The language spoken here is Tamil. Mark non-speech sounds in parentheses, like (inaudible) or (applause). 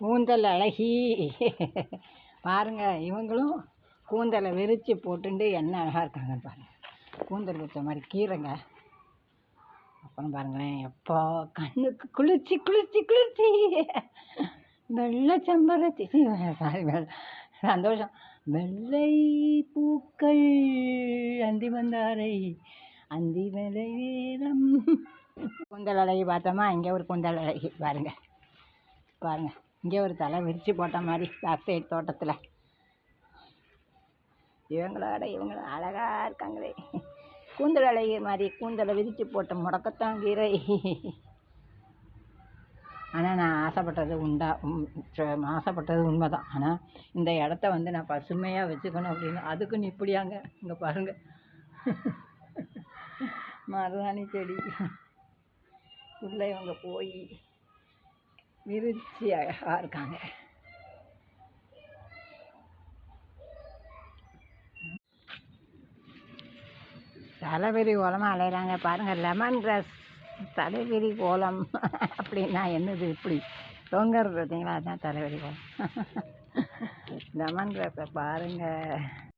கூந்தல் அழகி. பாருங்க இவங்களும் கூந்தலை விரித்து போட்டுண்டு என்ன அழகாக இருக்காங்கன்னு பாருங்கள் கூந்தல் வச்ச மாதிரி கீரைங்க. அப்புறம் பாருங்களேன் எப்போ கண்ணுக்கு குளிர்ச்சி குளிர்ச்சி குளிர்ச்சி. வெள்ளை செம்பருத்தி. சாரி சந்தோஷம். வெள்ளை பூக்கள் அந்தி வந்தாரை அந்தி வேலை வீரம் கூந்தல் அழகி பார்த்தோமா? இங்கே ஒரு கூந்தல் அழகி. பாருங்க பாருங்கள் இங்கே ஒரு தலை விரித்து போட்ட மாதிரி பேக் சைடு தோட்டத்தில். இவங்களோட இவங்கள அழகாக இருக்காங்களே. கூந்தல் அழகி மாதிரி கூந்தலை விரித்து போட்ட முடக்கத்தான் கீரை. ஆனால் நான் ஆசைப்பட்டது உண்டா? ஆசைப்பட்டது உண்மை தான் ஆனால் இந்த இடத்த வந்து நான் பசுமையாக வச்சுக்கணும் அப்படின்னு அதுக்குன்னு இப்படியாங்க. இங்கே பாருங்கள் மருதாணி செடி. உள்ளே இவங்க போய் விரிச்சி அழகாக இருக்காங்க. தலைவிரி கோலமாக அலையிறாங்க. பாருங்கள் லெமன் ரஸ் தலைவிரி கோலம் (laughs) அப்படின்னா என்னது இப்படி? தொங்கர் பார்த்தீங்களா அதுதான் தலைவிரி கோலம். லெமன் ரஸ்ஸை பாருங்கள்